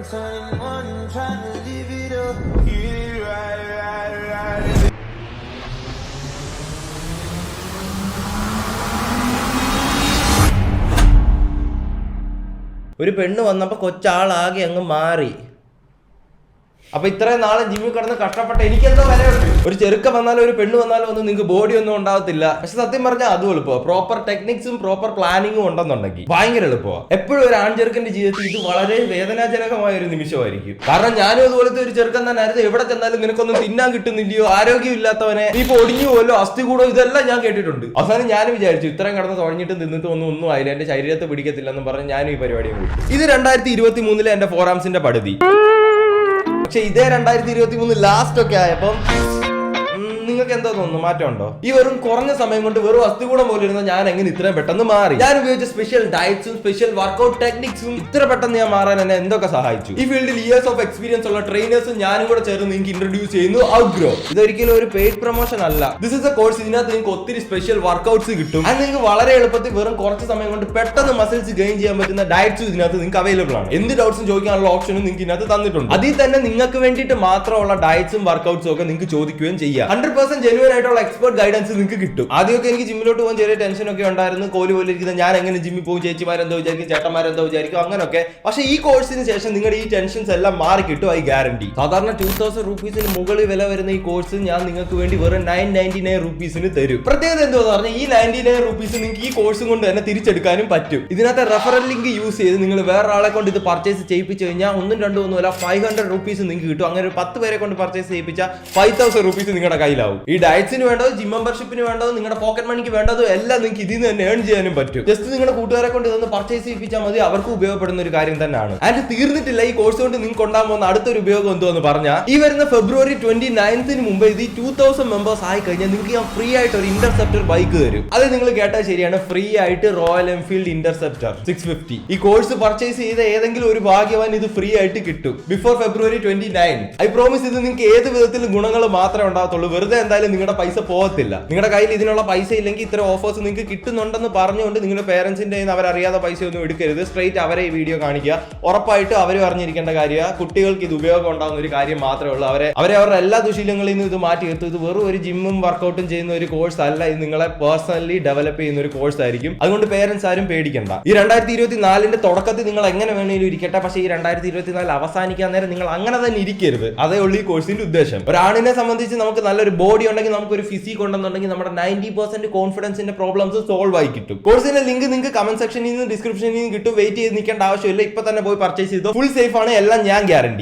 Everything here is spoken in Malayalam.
ഒരു പെണ്ണ് വന്നപ്പോൾ കൊച്ചാളാകെ അങ്ങ് മാറി. അപ്പൊ ഇത്രയും നാളെ ജിമ്മിൽ കിടന്ന് കഷ്ടപ്പെട്ട എനിക്കെന്തോ വിലയുണ്ട്. ഒരു ചെറുക്കം വന്നാലും ഒരു പെണ്ണ് വന്നാലും ഒന്നും നിങ്ങൾക്ക് ബോഡി ഒന്നും ഉണ്ടാവത്തില്ല പക്ഷെ സത്യം പറഞ്ഞാൽ അതും എളുപ്പമാണ് പ്രോപ്പർ ടെക്നിക്സും പ്രോപ്പർ പ്ലാനിങ്ങും ഉണ്ടെന്നുണ്ടെങ്കിൽ ഭയങ്കര എളുപ്പമാണ് എപ്പോഴും ഒരു ആൺചെറുക്കന്റെ ജീവിതത്തിൽ ഇത് വളരെ വേദനാജനകമായ ഒരു നിമിഷമായിരിക്കും. കാരണം ഞാനും അതുപോലത്തെ ഒരു ചെറുക്കൻ തന്നെ ആയിരുന്നു. എവിടെ ചെന്നാലും നിനക്കൊന്നും തിന്നാൻ കിട്ടുന്നില്ലയോ? ആരോഗ്യം ഇല്ലാത്തവനെ. നീ ഇപ്പൊ ഒടിഞ്ഞു പോലോ അസ്ഥി കൂടോ? ഇതെല്ലാം ഞാൻ കേട്ടിട്ടുണ്ട്. അവസാനം ഞാൻ വിചാരിച്ചു ഇത്രയും കിടന്ന് തുഴഞ്ഞിട്ട് നിന്നിട്ട് ഒന്നും ഒന്നും ആയില്ല. എന്റെ ശരീരത്തെ പിടിക്കത്തില്ലെന്ന് പറഞ്ഞ് ഞാനും ഈ പരിപാടിയും കൂട്ടി ഇത് രണ്ടായിരത്തി ഇരുപത്തി മൂന്നിലെ എന്റെ ഫോറാംസിന്റെ പടുതി. പക്ഷെ ഇതേ രണ്ടായിരത്തി ഇരുപത്തി മൂന്ന് ലാസ്റ്റ് ഒക്കെ ആയപ്പം നിങ്ങൾക്ക് എന്താ തോന്നുന്നു? മാറ്റമുണ്ടോ? ഈ വെറും കുറഞ്ഞ സമയം കൊണ്ട് വെറും അസ്ഥികൂടം പോലെ ഇരുന്ന ഞാൻ എങ്ങനെ ഇത്രയും പെട്ടെന്ന് മാറി? ഞാൻ ഉപയോഗിച്ച സ്പെഷ്യൽ ഡയറ്റ്സും സ്പെഷ്യൽ വർക്കൗട്ട് ടെക്നിക്സും ഇത്ര പെട്ടെന്ന് ഞാൻ മാറാൻ എന്നെ എന്തൊക്കെ സഹായിച്ചു? ഈ ഫീൽഡിൽ ഇയേഴ്സ് ഓഫ് എക്സ്പീരിയൻസ് ഉള്ള ട്രെയിനേഴ്സും ഞാനും കൂടെ ചേർന്ന് നിങ്ങൾക്ക് ഇൻട്രൊഡ്യൂസ് ചെയ്യുന്നു ഔട്ട്ഗ്രോ ഇതൊരിക്കലും ഒരു പെയ്ഡ് പ്രൊമോഷൻ അല്ല. ദിസ് ഇസ് എ കോഴ്സ് ഇതിനകത്ത് നിങ്ങൾക്ക് ഒത്തിരി സ്പെഷ്യൽ വർക്കൗട്ട്സ് കിട്ടും. അത് നിങ്ങൾക്ക് വളരെ എളുപ്പത്തിൽ വെറും കുറച്ച് സമയം കൊണ്ട് പെട്ടെന്ന് മസിൽസ് ഗെയിൻ ചെയ്യാൻ പറ്റുന്ന ഡയറ്റ്സും ഇതിനകത്ത് നിങ്ങൾക്ക് അവൈലബിൾ ആണ്. എന്ത് ഡൗട്ട്സും ചോദിക്കാനുള്ള ഓപ്ഷനും നിങ്ങൾക്ക് ഇതിനകത്ത് തന്നിട്ടുണ്ട്. അതിൽ തന്നെ നിങ്ങൾക്ക് വേണ്ടിയിട്ട് മാത്രമുള്ള ഡയറ്റ്സും വർക്കൗട്ട്സും ഒക്കെ നിങ്ങൾക്ക് ചോദിക്കുകയും ചെയ്യാം. ഹൺഡ്രഡ് പെർസെന്റ് ജെനുവൻ ആയിട്ടുള്ള എക്സ്പെർട്ട് ഗൈഡൻസ് നിങ്ങൾക്ക് കിട്ടും. ആദ്യമൊക്കെ എനിക്ക് ജിമ്മിലോട്ട് പോകാൻ ചെറിയ ടെൻഷൻ ഒക്കെ ഉണ്ടായിരുന്നു. കോലി പോലെ ഇരിക്കുന്ന ഞാൻ എങ്ങനെ ജിമ്മിൽ പോകും? ചേച്ചിമാരെന്തോ വിചാരിക്കും ചേട്ടന്മാരെന്തോ വിചാരിക്കും അങ്ങനെയൊക്കെ പക്ഷേ ഈ കോഴ്സിന് ശേഷം നിങ്ങളുടെ ഈ ടെൻഷൻസ് എല്ലാം മാറി കിട്ടും ഐ ഗ്യാരണ്ടി സാധാരണ ടൂ തൗസൻഡ് റുപ്പീസിന് മുകളിൽ വില വരുന്ന ഈ കോഴ്സ് ഞാൻ നിങ്ങൾക്ക് വേണ്ടി വെറും നയൻ നയന്റി നയൻ റുപ്പീസിന് തരും. പ്രത്യേകത എന്തോ പറഞ്ഞാൽ ഈ നയന്റി നയൻ റുപ്പീസ് നിങ്ങൾക്ക് ഈ കോഴ്സും കൊണ്ട് തന്നെ തിരിച്ചെടുക്കാനും പറ്റും. ഇതിനകത്ത് റെഫറൽ ലിങ്ക് യൂസ് ചെയ്ത് നിങ്ങൾ വേറെ ആളെ കൊണ്ട് ഇത് പർച്ചേസ് ചെയ്യിപ്പിച്ചു കഴിഞ്ഞാൽ ഒന്നും രണ്ടും ഒന്നുമല്ല ഫൈവ് ഹൺഡ്രഡ് റുപ്പീസ് നിങ്ങൾക്ക് കിട്ടും. അങ്ങനെ ഒരു പത്ത് പേരെ കൊണ്ട് പർച്ചേസ് ചെയ്യിപ്പിച്ചാൽ ഫൈവ് തൗസൻഡ് റുപ്പീസ് നിങ്ങളുടെ കയ്യിലാവും. ഈ ഡയറ്റ്സിന് വേണ്ടതോ ജിം മെമ്പർഷിപ്പിന് വേണ്ടതോ നിങ്ങളുടെ പോക്കറ്റ് മണിക്ക് വേണ്ടതോ എല്ലാം നിങ്ങൾക്ക് ഇതിൽ നിന്ന് തന്നെ ഏൺ ചെയ്യാനും പറ്റും. ജസ്റ്റ് നിങ്ങളുടെ കൂട്ടുകാരെ കൊണ്ട് ഇതൊന്ന് പർച്ചേസ് ചെയ്യിപ്പിച്ചാൽ മതി അവർക്ക് ഉപയോഗപ്പെടുന്ന ഒരു കാര്യം തന്നെയാണ്. ആൻഡ് തീർന്നിട്ടില്ല ഈ കോഴ്സ് കൊണ്ട് നിങ്ങൾക്ക് ഉണ്ടാകാൻ പോകുന്ന അടുത്തൊരു ഉപയോഗം എന്തോ എന്ന് പറഞ്ഞാൽ ഈ വരുന്ന ഫെബ്രുവരി ട്വന്റി നയൻത്തിന് മുമ്പ് ഇത് ടൂ തൗസൻഡ് മെമ്പേഴ്സ് ആയി കഴിഞ്ഞാൽ നിങ്ങൾക്ക് ഞാൻ ഫ്രീ ആയിട്ട് ഒരു ഇന്റർസെപ്റ്റർ ബൈക്ക് തരും. അത് നിങ്ങൾ കേട്ടാൽ ശരിയാണ് ഫ്രീ ആയിട്ട് Royal Enfield Interceptor six fifty ഈ കോഴ്സ് പർച്ചേസ് ചെയ്ത ഏതെങ്കിലും ഒരു ഭാഗ്യവാൻ ഇത് ഫ്രീ ആയിട്ട് കിട്ടും. Before February twenty nine I promise ഇത് നിങ്ങൾക്ക് ഏത് വിധത്തിൽ ഗുണങ്ങൾ മാത്രമേ ഉണ്ടാകത്തുള്ളൂ. വെറുതെ എന്തായാലും നിങ്ങളുടെ പൈസ പോകത്തില്ല. നിങ്ങളുടെ കയ്യിൽ ഇതിനുള്ള പൈസ ഇല്ലെങ്കിൽ ഇത്ര ഓഫേഴ്സ് നിങ്ങൾക്ക് കിട്ടുന്നുണ്ടെന്ന് പറഞ്ഞുകൊണ്ട് നിങ്ങളുടെ പേരൻസിന്റെ അവരറിയാതെ പൈസ ഒന്നും എടുക്കരുത്. സ്ട്രൈറ്റ് അവരെ ഈ വീഡിയോ കാണിക്കുക. ഉറപ്പായിട്ടും അവർ അറിഞ്ഞിരിക്കേണ്ട കാര്യമാണ് കുട്ടികൾക്ക് ഇത് ഉപയോഗം ഉണ്ടാകുന്ന ഒരു കാര്യം മാത്രമേ ഉള്ളൂ. അവരെ അവരെ അവരുടെ എല്ലാ ദുശീലങ്ങളിൽ നിന്നും ഇത് മാറ്റി നിർത്തും. ഇത് വെറും ഒരു ജിമ്മും വർക്കൗട്ടും ചെയ്യുന്ന ഒരു കോഴ്സ് അല്ല. ഇത് നിങ്ങളെ പേഴ്സണലി ഡെവലപ്പ് ചെയ്യുന്ന ഒരു കോഴ്സ് ആയിരിക്കും. അതുകൊണ്ട് പേരൻസ് ആരും പേടിക്കണ്ട. ഈ രണ്ടായിരത്തി ഇരുപത്തി നാലിന്റെ തുടക്കത്തിൽ നിങ്ങൾ എങ്ങനെ വേണമെങ്കിലും ഇരിക്കട്ടെ. പക്ഷേ ഈ രണ്ടായിരത്തി ഇരുപത്തി നാല് അവസാനിക്കാൻ നേരം നിങ്ങൾ അങ്ങനെ തന്നെ ഇരിക്കരുത്. അതേ ഉള്ളൂ ഈ കോഴ്സിന്റെ ഉദ്ദേശം. ഒരാണിനെ സംബന്ധിച്ച് നമുക്ക് നല്ലൊരു ബോഡി ഉണ്ടെങ്കിൽ നമുക്ക് ഒരു ഫിസിക് ഉണ്ടെന്നുണ്ടെങ്കിൽ നമ്മുടെ നയന്റി പെർസെന്റ് കോൺഫിഡൻസിന്റെ പ്രോബ്ലംസ് സോൾവ് ആയി കിട്ടും. കോഴ്സിന്റെ ലിങ്ക് നിങ്ങൾക്ക് കമന്റ് സെക്ഷനിൽ നിന്ന് ഡിസ്ക്രിപ്ഷനിൽ നിന്ന് കിട്ടും. വെയിറ്റ് ചെയ്ത് നിൽക്കേണ്ട ആവശ്യമില്ല. ഇപ്പൊ തന്നെ പോയി പർച്ചേസ് ചെയ്തോ. ഫുൾ സേഫ് ആണ്. എല്ലാം ഞാൻ ഗ്യാരണ്ടി